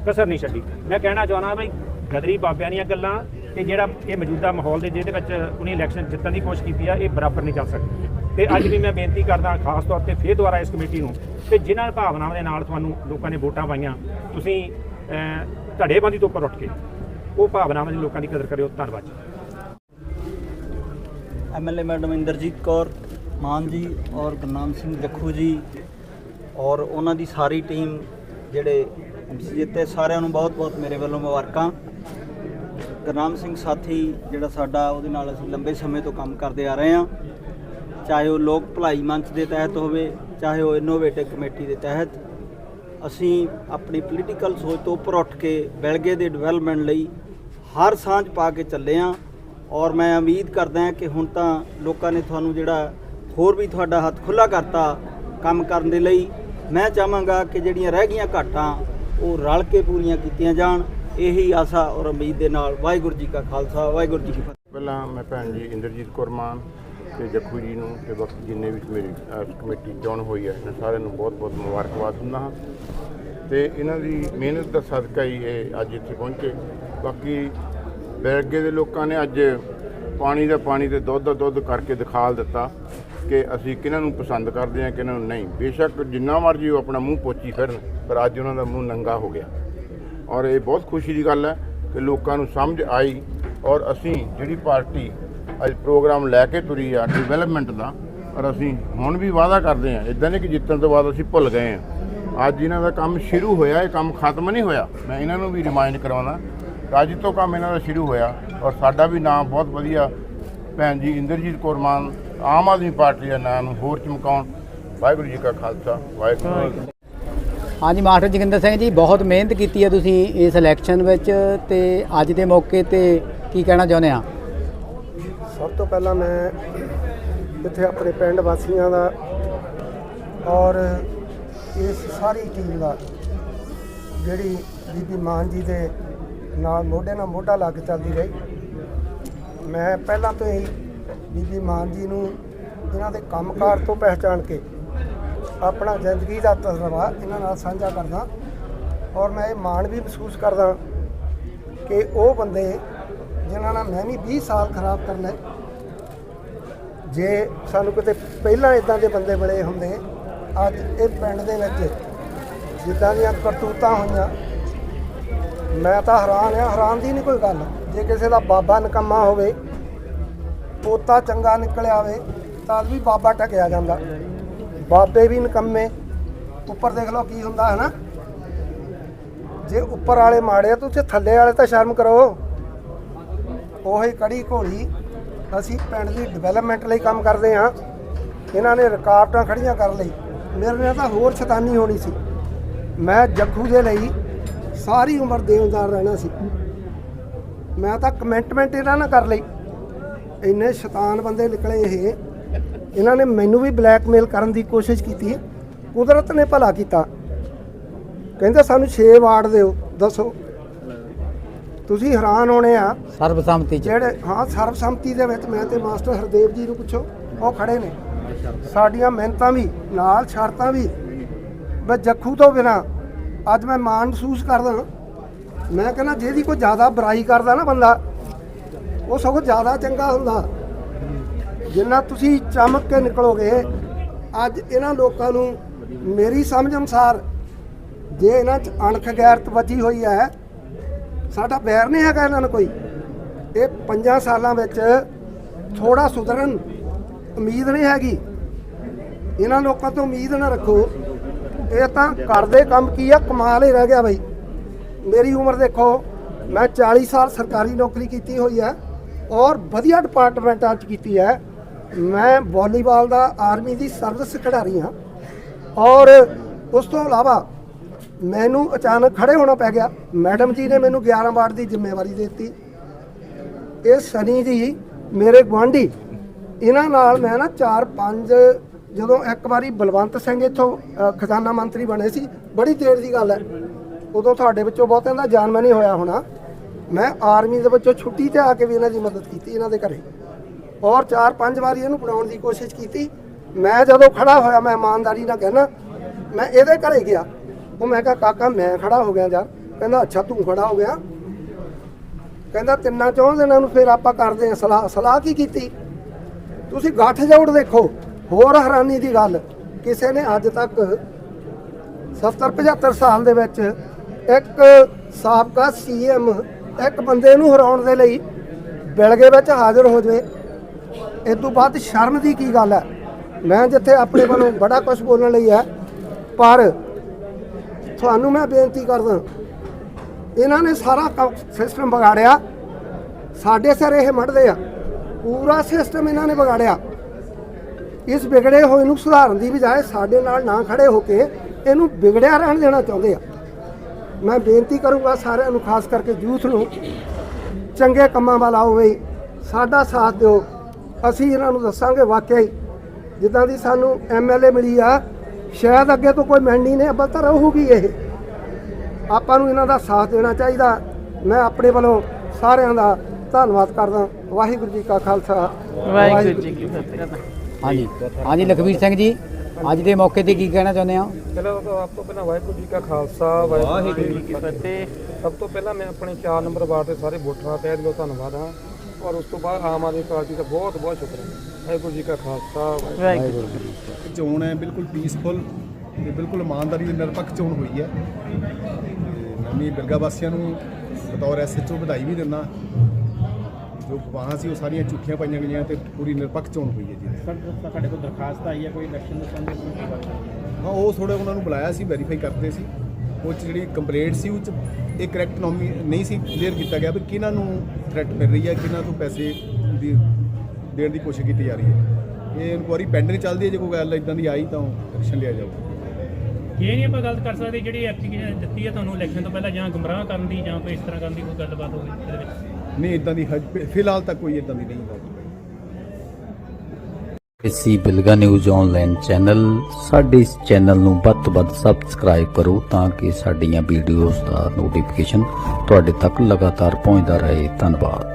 ਕਸਰ ਨਹੀਂ ਛੱਡੀ। ਮੈਂ ਕਹਿਣਾ ਚਾਹੁੰਦਾ ਬਈ ਗਦਰੀ ਬਾਬਿਆਂ ਦੀਆਂ ਗੱਲਾਂ ਤੇ ਜਿਹੜਾ ਇਹ ਮੌਜੂਦਾ ਮਾਹੌਲ ਦੇ ਜਿਹਦੇ ਵਿੱਚ ਉਹਨੇ ਇਲੈਕਸ਼ਨ ਜਿੱਤਣ ਦੀ ਕੋਸ਼ਿਸ਼ ਕੀਤੀ ਆ, ਇਹ ਬਰਾਬਰ ਨਹੀਂ ਚੱਲ ਸਕਦੀ। ਤੇ ਅੱਜ ਵੀ ਮੈਂ ਬੇਨਤੀ ਕਰਦਾ ਖਾਸ ਤੌਰ ਤੇ ਫੇਰ ਦੁਬਾਰਾ ਇਸ ਕਮੇਟੀ ਨੂੰ ਕਿ ਜਿਨ੍ਹਾਂ ਭਾਵਨਾਵਾਂ ਦੇ ਨਾਲ ਤੁਹਾਨੂੰ ਲੋਕਾਂ ਨੇ ਵੋਟਾਂ ਪਾਈਆਂ, ਤੁਸੀਂ ਧੜੇਬੰਦੀ ਤੋਂ ਉੱਪਰ ਉੱਠ ਕੇ ਉਹ ਭਾਵਨਾਵਾਂ ਦੀ ਲੋਕਾਂ ਦੀ ਕਦਰ ਕਰਿਓ। ਧੰਨਵਾਦ ਜੀ। ਐਮਐਲਏ ਮੈਡਮ ਇੰਦਰਜੀਤ ਕੌਰ ਮਾਨ ਜੀ ਔਰ ਗੁਰਨਾਮ ਸਿੰਘ ਜੱਖੂ ਜੀ ਔਰ ਉਹਨਾਂ ਦੀ ਸਾਰੀ ਟੀਮ ਜਿਹੜੇ ਐਮਸੀ ਜਿੱਤੇ ਸਾਰਿਆਂ ਨੂੰ ਬਹੁਤ-ਬਹੁਤ ਮੇਰੇ ਵੱਲੋਂ ਮੁਬਾਰਕਾਂ। ਗੁਰਨਾਮ ਸਿੰਘ ਸਾਥੀ ਜਿਹੜਾ ਸਾਡਾ ਉਹਦੇ ਨਾਲ ਅਸੀਂ ਲੰਬੇ ਸਮੇਂ ਤੋਂ ਕੰਮ ਕਰਦੇ ਆ ਰਹੇ ਹਾਂ। ਚਾਹੇ ਉਹ ਲੋਕ ਭਲਾਈ ਮੰਚ ਦੇ ਤਹਿਤ ਹੋਵੇ, ਚਾਹੇ ਉਹ ਇਨੋਵੇਟਿਵ ਕਮੇਟੀ ਦੇ ਤਹਿਤ, ਅਸੀਂ ਆਪਣੀ ਪੋਲੀਟੀਕਲ ਸੋਚ ਤੋਂ ਉੱਪਰ ਉੱਠ ਕੇ ਬੈਲਗੇ ਦੇ ਡਿਵੈਲਪਮੈਂਟ ਲਈ ਹਰ ਸਾਂਝ ਪਾ ਕੇ ਚੱਲੇ ਹਾਂ ਔਰ ਮੈਂ ਉਮੀਦ ਕਰਦਾ ਹਾਂ ਕਿ ਹੁਣ ਤਾਂ ਲੋਕਾਂ ਨੇ ਤੁਹਾਨੂੰ ਜਿਹੜਾ ਹੋਰ ਵੀ ਤੁਹਾਡਾ ਹੱਥ ਖੁੱਲਾ ਕਰਤਾ ਕੰਮ ਕਰਨ ਦੇ ਲਈ, ਮੈਂ ਚਾਹਾਂਗਾ ਕਿ ਜਿਹੜੀਆਂ ਰਹਿ ਗਈਆਂ ਘਾਟਾਂ, ਉਹ ਰਲ ਕੇ ਪੂਰੀਆਂ ਕੀਤੀਆਂ ਜਾਣ। ਇਹੀ ਆਸਾ ਔਰ ਉਮੀਦ ਦੇ ਨਾਲ ਵਾਹਿਗੁਰੂ ਜੀ ਕਾ ਖਾਲਸਾ, ਵਾਹਿਗੁਰੂ ਜੀ ਕੀ ਫਤਿਹ। ਪਹਿਲਾਂ ਮੈਂ ਭੈਣ ਜੀ ਇੰਦਰਜੀਤ ਕੌਰ ਮਾਨ ਤੇ ਜੱਖੂ ਜੀ ਨੂੰ ਤੇ ਬਾਕੀ ਜਿੰਨੇ ਵੀ ਮੇਰੀ ਕਮੇਟੀ ਚੋਣ ਹੋਈ ਹੈ, ਇਹਨਾਂ ਸਾਰਿਆਂ ਨੂੰ ਬਹੁਤ-ਬਹੁਤ ਮੁਬਾਰਕਬਾਦ ਦਿੰਦਾ ਹਾਂ। ਤੇ ਇਹਨਾਂ ਦੀ ਮਿਹਨਤ ਦਾ ਸਦਕਾ ਹੀ ਇਹ ਅੱਜ ਇੱਥੇ ਪਹੁੰਚੇ। ਬਾਕੀ ਬੈਰਗੇ ਦੇ ਲੋਕਾਂ ਨੇ ਅੱਜ ਪਾਣੀ ਦਾ ਪਾਣੀ ਤੇ ਦੁੱਧ ਦਾ ਦੁੱਧ ਕਰਕੇ ਦਿਖਾਲ ਦਿੱਤਾ ਕਿ ਅਸੀਂ ਕਿਹਨਾਂ ਨੂੰ ਪਸੰਦ ਕਰਦੇ ਹਾਂ, ਕਿਹਨਾਂ ਨੂੰ ਨਹੀਂ। ਬੇਸ਼ੱਕ ਜਿੰਨਾ ਮਰਜ਼ੀ ਉਹ ਆਪਣਾ ਮੂੰਹ ਪੋਚੀ ਫਿਰਨ, ਪਰ ਅੱਜ ਉਹਨਾਂ ਦਾ ਮੂੰਹ ਨੰਗਾ ਹੋ ਗਿਆ। ਔਰ ਇਹ ਬਹੁਤ ਖੁਸ਼ੀ ਦੀ ਗੱਲ ਹੈ ਕਿ ਲੋਕਾਂ ਨੂੰ ਸਮਝ ਆਈ ਔਰ ਅਸੀਂ ਜਿਹੜੀ ਪਾਰਟੀ ਅੱਜ ਪ੍ਰੋਗਰਾਮ ਲੈ ਕੇ ਤੁਰੀ ਆ ਡਿਵੈਲਪਮੈਂਟ ਦਾ ਔਰ ਅਸੀਂ ਹੁਣ ਵੀ ਵਾਅਦਾ ਕਰਦੇ ਹਾਂ ਇਦਾਂ ਨਹੀਂ ਕਿ ਜਿੱਤਣ ਤੋਂ ਬਾਅਦ ਅਸੀਂ ਭੁੱਲ ਗਏ ਹਾਂ ਅੱਜ ਇਹਨਾਂ ਦਾ ਕੰਮ ਸ਼ੁਰੂ ਹੋਇਆ, ਇਹ ਕੰਮ ਖਤਮ ਨਹੀਂ ਹੋਇਆ। ਮੈਂ ਇਹਨਾਂ ਨੂੰ ਵੀ ਰਿਮਾਈਂਡ ਕਰਵਾਉਣਾ ਅੱਜ ਤੋਂ ਕੰਮ ਇਹਨਾਂ ਦਾ ਸ਼ੁਰੂ ਹੋਇਆ, ਔਰ ਸਾਡਾ ਵੀ ਨਾਮ ਬਹੁਤ ਵਧੀਆ ਭੈਣ ਜੀ ਇੰਦਰਜੀਤ ਕੌਰ ਮਾਨ, ਆਮ ਆਦਮੀ ਪਾਰਟੀ ਦਾ ਨਾਮ ਨੂੰ ਹੋਰ ਚਮਕਾਉਣ। ਵਾਹਿਗੁਰੂ ਜੀ ਕਾ ਖਾਲਸਾ, ਵਾਹਿਗੁਰੂ ਜੀ ਹਾਂਜੀ, ਮਾਸਟਰ ਜੋਗਿੰਦਰ ਸਿੰਘ ਜੀ, ਬਹੁਤ ਮਿਹਨਤ ਕੀਤੀ ਹੈ ਤੁਸੀਂ ਇਸ ਇਲੈਕਸ਼ਨ ਵਿੱਚ ਤੇ ਅੱਜ ਦੇ ਮੌਕੇ ਤੇ ਕੀ ਕਹਿਣਾ ਚਾਹੁੰਦੇ ਆ? ਸਭ ਤੋਂ ਪਹਿਲਾਂ ਮੈਂ ਇੱਥੇ ਆਪਣੇ ਪਿੰਡ ਵਾਸੀਆਂ ਦਾ ਔਰ ਇਸ ਸਾਰੀ ਟੀਮ ਦਾ ਜਿਹੜੀ ਬੀਬੀ ਮਾਨ ਜੀ ਦੇ ਨਾਲ ਮੋਢੇ ਨਾਲ ਮੋਢਾ ਲਾ ਕੇ ਚੱਲਦੀ ਰਹੀ। ਮੈਂ ਪਹਿਲਾਂ ਤੋਂ ਹੀ ਬੀਬੀ ਮਾਨ ਜੀ ਨੂੰ ਇਹਨਾਂ ਦੇ ਕੰਮਕਾਰ ਤੋਂ ਪਹਿਚਾਣ ਕੇ ਆਪਣਾ ਜ਼ਿੰਦਗੀ ਦਾ ਤਜਰਬਾ ਇਹਨਾਂ ਨਾਲ ਸਾਂਝਾ ਕਰਦਾ ਔਰ ਮੈਂ ਇਹ ਮਾਣ ਵੀ ਮਹਿਸੂਸ ਕਰਦਾ ਕਿ ਉਹ ਬੰਦੇ ਜਿਨ੍ਹਾਂ ਨਾਲ ਮੈਂ ਵੀ 20 ਸਾਲ ਖਰਾਬ ਕਰਨੇ ਜੇ ਸਾਨੂੰ ਕਿਤੇ ਪਹਿਲਾਂ ਇਦਾਂ ਦੇ ਬੰਦੇ ਬੜੇ ਹੁੰਦੇ, ਅੱਜ ਇਹ ਪਿੰਡ ਦੇ ਵਿੱਚ ਜਿੱਦਾਂ ਦੀਆਂ ਕਰਤੂਤਾਂ ਹੋਈਆਂ, ਮੈਂ ਤਾਂ ਹੈਰਾਨ ਆ ਹੈਰਾਨ ਦੀ ਨਹੀਂ ਕੋਈ ਗੱਲ। ਜੇ ਕਿਸੇ ਦਾ ਬਾਬਾ ਨਕਮਾ ਹੋਵੇ, ਪੋਤਾ ਚੰਗਾ ਨਿਕਲਿਆ ਹੋਵੇ ਤਾਂ ਵੀ ਬਾਬਾ ਟਕਿਆ ਜਾਂਦਾ। ਬਾਬੇ ਵੀ ਨਕੰਮੇ। ਉੱਪਰ ਦੇਖ ਲਓ ਕੀ ਹੁੰਦਾ ਹੈ ਨਾ। ਜੇ ਉੱਪਰ ਵਾਲੇ ਮਾੜੇ ਆ ਤਾਂ ਉੱਥੇ ਥੱਲੇ ਵਾਲੇ ਤਾਂ ਸ਼ਰਮ ਕਰੋ। ਉਹੀ ਕੜੀ ਘੋਲੀ ਅਸੀਂ ਪਿੰਡ ਦੀ ਡਿਵੈਲਪਮੈਂਟ ਲਈ ਕੰਮ ਕਰਦੇ ਹਾਂ। ਇਹਨਾਂ ਨੇ ਰੁਕਾਵਟਾਂ ਖੜੀਆਂ ਕਰ ਲਈ। ਮੇਰੇ ਨਾਲ ਤਾਂ ਹੋਰ ਸ਼ੈਤਾਨੀ ਹੋਣੀ ਸੀ। ਮੈਂ ਜੱਗੂ ਦੇ ਲਈ ਸਾਰੀ ਉਮਰ ਦੇਵਦਾਰ ਰਹਿਣਾ ਸੀ। ਮੈਂ ਤਾਂ ਕਮੈਂਟਮੈਂਟ ਇਹਨਾਂ ਨਾਲ ਕਰ ਲਈ। ਇੰਨੇ ਸ਼ੈਤਾਨ ਬੰਦੇ ਨਿਕਲੇ ਇਹ। ਇਹਨਾਂ ਨੇ ਮੈਨੂੰ ਵੀ ਬਲੈਕਮੇਲ ਕਰਨ ਦੀ ਕੋਸ਼ਿਸ਼ ਕੀਤੀ। ਕੁਦਰਤ ਨੇ ਭਲਾ ਕੀਤਾ। ਕਹਿੰਦੇ ਸਾਨੂੰ 6 ਵਾਰਡ ਦਿਓ, ਦੱਸੋ। ਤੁਸੀਂ ਹੈਰਾਨ ਹੋਣੇ ਆ। ਸਰਬਸੰਮਤੀ ਚ। ਜਿਹੜੇ ਹਾਂ ਸਰਬਸੰਮਤੀ ਦੇ ਵਿੱਚ ਮੈਂ ਤੇ ਮਾਸਟਰ ਹਰਦੇਵ ਜੀ ਨੂੰ ਪੁੱਛੋ ਉਹ ਖੜੇ ਨੇ। ਸਾਡੀਆਂ ਮਿਹਨਤਾਂ ਵੀ ਨਾਲ ਸ਼ਰਤਾਂ ਵੀ ਮੈਂ ਜੱਖੂ ਤੋਂ ਬਿਨਾ ਅੱਜ ਮੈਂ ਮਾਣ ਮਹਿਸੂਸ ਕਰਦਾ ਮੈਂ ਕਹਿੰਦਾ ਜਿਹਦੀ ਕੋਈ ਜ਼ਿਆਦਾ ਬੁਰਾਈ ਕਰਦਾ ਨਾ ਬੰਦਾ ਉਹ ਸਗੋਂ ਜ਼ਿਆਦਾ ਚੰਗਾ ਹੁੰਦਾ। ਜਿੰਨਾ ਤੁਸੀਂ ਚਮਕ ਕੇ ਨਿਕਲੋਗੇ ਅੱਜ ਇਹਨਾਂ ਲੋਕਾਂ ਨੂੰ ਮੇਰੀ ਸਮਝ ਅਨੁਸਾਰ ਜੇ ਇਹਨਾਂ 'ਚ ਅਣਖ ਗੈਰਤ ਵੱਜੀ ਹੋਈ ਹੈ ਸਾਡਾ ਬੈਰ ਨਹੀਂ ਹੈਗਾ ਇਹਨਾਂ ਨੂੰ ਕੋਈ। ਇਹ ਪੰਜਾਂ ਸਾਲਾਂ ਵਿੱਚ ਥੋੜਾ ਸੁਧਰਨ ਉਮੀਦ ਨਹੀਂ ਹੈਗੀ। ਇਹਨਾਂ ਲੋਕਾਂ ਤੋਂ ਉਮੀਦ ਨਾ ਰੱਖੋ। ਇਹ ਤਾਂ ਕਰਦੇ ਕੰਮ ਕੀ ਆ, ਕਮਾਲ ਹੀ ਰਹਿ ਗਿਆ ਬਈ। ਮੇਰੀ ਉਮਰ ਦੇਖੋ, ਮੈਂ 40 ਸਾਲ ਸਰਕਾਰੀ ਨੌਕਰੀ ਕੀਤੀ ਹੋਈ ਹੈ ਔਰ ਵਧੀਆ ਡਿਪਾਰਟਮੈਂਟਾਂ 'ਚ ਕੀਤੀ ਹੈ ਮੈਂ ਵਾਲੀਬਾਲ ਦਾ ਆਰਮੀ ਦੀ ਸਰਵਿਸ ਖਿਡਾਰੀ ਹਾਂ ਔਰ ਉਸ ਤੋਂ ਇਲਾਵਾ ਮੈਨੂੰ ਅਚਾਨਕ ਖੜੇ ਹੋਣਾ ਪੈ ਗਿਆ। ਮੈਡਮ ਜੀ ਨੇ ਮੈਨੂੰ 11 ਵਾਰਡ ਦੀ ਜ਼ਿੰਮੇਵਾਰੀ ਦੇ ਦਿੱਤੀ। ਇਹ ਸਨੀ ਜੀ, ਮੇਰੇ ਗੁਆਂਢੀ। ਇਹਨਾਂ ਨਾਲ ਮੈਂ ਨਾ 4-5 ਜਦੋਂ ਇੱਕ ਵਾਰੀ ਬਲਵੰਤ ਸਿੰਘ ਇੱਥੋਂ ਖਜ਼ਾਨਾ ਮੰਤਰੀ ਬਣੇ ਸੀ, ਬੜੀ ਦੇਰ ਦੀ ਗੱਲ ਹੈ। ਉਦੋਂ ਤੁਹਾਡੇ ਵਿੱਚੋਂ ਬਹੁਤਿਆਂ ਦਾ ਜਾਣਮਾ ਨਹੀਂ ਹੋਇਆ ਹੋਣਾ। ਮੈਂ ਆਰਮੀ ਦੇ ਵਿੱਚੋਂ ਛੁੱਟੀ ਤੇ ਆ ਕੇ ਵੀ ਇਹਨਾਂ ਦੀ ਮਦਦ ਕੀਤੀ, ਇਹਨਾਂ ਦੇ ਘਰੇ। ਔਰ 4-5 ਵਾਰੀ ਇਹਨੂੰ ਬਣਾਉਣ ਦੀ ਕੋਸ਼ਿਸ਼ ਕੀਤੀ। ਮੈਂ ਜਦੋਂ ਖੜਾ ਹੋਇਆ, ਮੈਂ ਇਮਾਨਦਾਰੀ ਨਾਲ ਕਹਿਣਾ, ਮੈਂ ਇਹਦੇ ਘਰੇ ਗਿਆ। ਉਹ ਮੈਂ ਕਿਹਾ, ਕਾਕਾ, ਮੈਂ ਖੜਾ ਹੋ ਗਿਆ ਯਾਰ ਕਹਿੰਦਾ, ਅੱਛਾ, ਤੂੰ ਖੜਾ ਹੋ ਗਿਆ। ਕਹਿੰਦਾ, ਤਿੰਨਾਂ ਚੌਂ ਦਿਨਾਂ ਨੂੰ ਫਿਰ ਆਪਾਂ ਕਰਦੇ ਹਾਂ ਸਲਾਹ। ਸਲਾਹ ਕੀ ਕੀਤੀ? ਤੁਸੀਂ ਗੱਠ ਜੋੜ ਦੇਖੋ, ਹੋਰ ਹੈਰਾਨੀ ਦੀ ਗੱਲ, ਕਿਸੇ ਨੇ ਅੱਜ ਤੱਕ 70 75 ਸਾਲ ਦੇ ਵਿੱਚ ਇੱਕ ਸਾਬਕਾ ਸੀਐਮ ਇੱਕ ਬੰਦੇ ਨੂੰ ਹਰਾਉਣ ਦੇ ਲਈ ਬਿਲਗੇ ਵਿੱਚ ਹਾਜ਼ਰ ਹੋ ਜਾਵੇ। ਇਸ ਤੋਂ ਬਾਅਦ ਸ਼ਰਮ ਦੀ ਕੀ ਗੱਲ ਹੈ? ਮੈਂ ਜਿੱਥੇ ਆਪਣੇ ਵੱਲੋਂ ਬੜਾ ਕੁਝ ਬੋਲਣ ਲਈ ਹੈ, ਪਰ ਤੁਹਾਨੂੰ ਮੈਂ ਬੇਨਤੀ ਕਰਦਾ, ਇਹਨਾਂ ਨੇ ਸਾਰਾ ਸਿਸਟਮ ਵਿਗਾੜਿਆ। ਸਾਡੇ ਸਿਰ ਇਹ ਮੜਦੇ ਆ, ਪੂਰਾ ਸਿਸਟਮ ਇਹਨਾਂ ਨੇ ਵਿਗਾੜਿਆ। ਇਸ ਵਿਗੜੇ ਹੋਏ ਨੂੰ ਸੁਧਾਰਨ ਦੀ ਬਜਾਏ ਸਾਡੇ ਨਾਲ ਨਾ ਖੜੇ ਹੋ ਕੇ ਇਹਨੂੰ ਵਿਗੜਿਆ ਰਹਿਣ ਦੇਣਾ ਚਾਹੁੰਦੇ ਆ। ਮੈਂ ਬੇਨਤੀ ਕਰੂੰਗਾ ਸਾਰਿਆਂ ਨੂੰ, ਖਾਸ ਕਰਕੇ ਯੂਥ ਨੂੰ, ਚੰਗੇ ਕੰਮਾਂ ਵੱਲ ਆਓ ਬਈ ਸਾਡਾ ਸਾਥ ਦਿਓ। ਅਸੀਂ ਇਹਨਾਂ ਨੂੰ ਦੱਸਾਂਗੇ ਵਾਕਿਆ ਹੀ, ਜਿੱਦਾਂ ਦੀ ਸਾਨੂੰ ਐਮਐਲਏ ਮਿਲੀ ਆ ਸ਼ਾਇਦ ਅੱਗੇ ਤੋਂ ਕੋਈ ਮਿਲਣੀ ਨਹੀਂ ਅੱਬਲ ਤਾਂ ਰਹੂਗੀ ਇਹ। ਆਪਾਂ ਨੂੰ ਇਹਨਾਂ ਦਾ ਸਾਥ ਦੇਣਾ ਚਾਹੀਦਾ। ਮੈਂ ਆਪਣੇ ਵੱਲੋਂ ਸਾਰਿਆਂ ਦਾ ਧੰਨਵਾਦ ਕਰਦਾ। ਵਾਹਿਗੁਰੂ ਜੀ ਕਾ ਖਾਲਸਾ। ਵਾਹਿਗੁਰੂ ਜੀ ਕੀ ਫਤਿਹ। ਹਾਂਜੀ ਹਾਂਜੀ ਲਖਵੀਰ ਸਿੰਘ ਜੀ ਅੱਜ ਦੇ ਮੌਕੇ ਤੇ ਕੀ ਕਹਿਣਾ ਚਾਹੁੰਦੇ ਆ ਪਹਿਲਾਂ ਤਾਂ ਆਪ ਤੋਂ ਪਹਿਲਾਂ ਵਾਹਿਗੁਰੂ ਜੀ ਕਾ ਖਾਲਸਾ ਵਾਹਿਗੁਰੂ ਜੀ ਕੀ ਫਤਿਹ। ਸਭ ਤੋਂ ਪਹਿਲਾਂ ਮੈਂ ਆਪਣੇ 4 ਨੰਬਰ ਵਾਰਡ ਦੇ ਸਾਰੇ ਵੋਟਰਾਂ ਦਿਲੋਂ ਧੰਨਵਾਦ ਹਾਂ। ਔਰ ਉਸ ਤੋਂ ਬਾਅਦ ਆਮ ਆਦਮੀ ਪਾਰਟੀ ਦਾ ਬਹੁਤ ਬਹੁਤ ਸ਼ੁਕਰੀਆ। ਵਾਹਿਗੁਰੂ ਜੀ ਕਾ ਖਾਲਸਾ ਵਾਹਿਗੁਰੂ ਚੋਣ ਹੈ ਬਿਲਕੁਲ ਪੀਸਫੁਲ ਤੇ ਬਿਲਕੁਲ ਇਮਾਨਦਾਰੀ ਦੇ ਨਿਰਪੱਖ ਚੋਣ ਹੋਈ ਹੈ। ਤੇ ਮੈਂ ਵੀ ਬਿਲਗਾ ਵਾਸੀਆਂ ਨੂੰ ਬਤੌਰ ਐਸਐਚਓ ਵਧਾਈ ਵੀ ਦਿੰਦਾ। ਜੋ ਵਾਹਾਂ ਸੀ ਉਹ ਸਾਰੀਆਂ ਝੂਠੀਆਂ ਪਾਈਆਂ ਗਈਆਂ ਤੇ ਪੂਰੀ ਨਿਰਪੱਖ ਚੋਣ ਹੋਈ ਹੈ ਜੀ। ਸਰ ਤੁਹਾਡੇ ਕੋਲ ਦਰਖਾਸਤ ਆਈ ਹੈ ਕੋਈ ਇਲੈਕਸ਼ਨ ਦੇ ਸੰਬੰਧ ਹਾਂ ਉਹ ਥੋੜਾ ਉਹਨਾਂ ਨੂੰ ਬੁਲਾਇਆ ਸੀ ਵੈਰੀਫਾਈ ਕਰਦੇ ਸੀ। ਉਹ 'ਚ ਜਿਹੜੀ ਕੰਪਲੇਂਟ ਸੀ ਉਹ ਚ ਇਹ ਕਰੈਕਟ ਨੋਮੀ ਨਹੀਂ ਸੀ ਕਲੀਅਰ ਕੀਤਾ ਗਿਆ ਵੀ ਕਿਹਨਾਂ ਨੂੰ ਥ੍ਰੈਟ ਮਿਲ ਰਹੀ ਹੈ ਕਿਹਨਾਂ ਤੋਂ ਪੈਸੇ ਦੀ ਦੇਣ ਦੀ ਕੋਸ਼ਿਸ਼ ਕੀਤੀ ਜਾ ਰਹੀ ਹੈ। ਇਹ ਇਨਕੁਆਰੀ ਪੈਂਡਿੰਗ ਚੱਲਦੀ ਹੈ ਜੇ ਕੋਈ ਗੱਲ ਇਦਾਂ ਦੀ ਆਈ ਤਾਂ ਐਕਸ਼ਨ ਲਿਆ ਜਾਊਗਾ। ਇਹ ਨਹੀਂ ਆਪਾਂ ਗੱਲ ਕਰ ਸਕਦੇ ਜਿਹੜੀ ਐਪਲੀਕੇਸ਼ਨ ਦਿੱਤੀ ਹੈ ਤੁਹਾਨੂੰ ਇਲੈਕਸ਼ਨ ਤੋਂ ਪਹਿਲਾਂ ਜਾਂ ਗੁੰਮਰਾਹ ਕਰਨ ਦੀ ਜਾਂ ਕੋਈ ਇਸ ਤਰ੍ਹਾਂ ਕਰਨ ਦੀ ਕੋਈ ਗੱਲਬਾਤ ਹੋਵੇ ਇਹਦੇ ਵਿੱਚ? ਨਹੀਂ ਇਦਾਂ ਦੀ ਹਜ- ਫਿਲਹਾਲ ਤਾਂ ਕੋਈ ਇਦਾਂ ਦੀ ਨਹੀਂ ਹੈ ਇਸੀ ਬਿਲਗਾ ਨਿਊਜ਼ ਆਨਲਾਈਨ ਚੈਨਲ ਸਾਡੇ ਇਸ ਚੈਨਲ ਨੂੰ ਵੱਧ ਤੋਂ ਵੱਧ ਸਬਸਕ੍ਰਾਈਬ ਕਰੋ ਤਾਂ ਕਿ ਸਾਡੀਆਂ ਵੀਡੀਓਜ਼ ਦਾ ਨੋਟੀਫਿਕੇਸ਼ਨ ਤੁਹਾਡੇ ਤੱਕ ਲਗਾਤਾਰ ਪਹੁੰਚਦਾ ਰਹੇ। ਧੰਨਵਾਦ।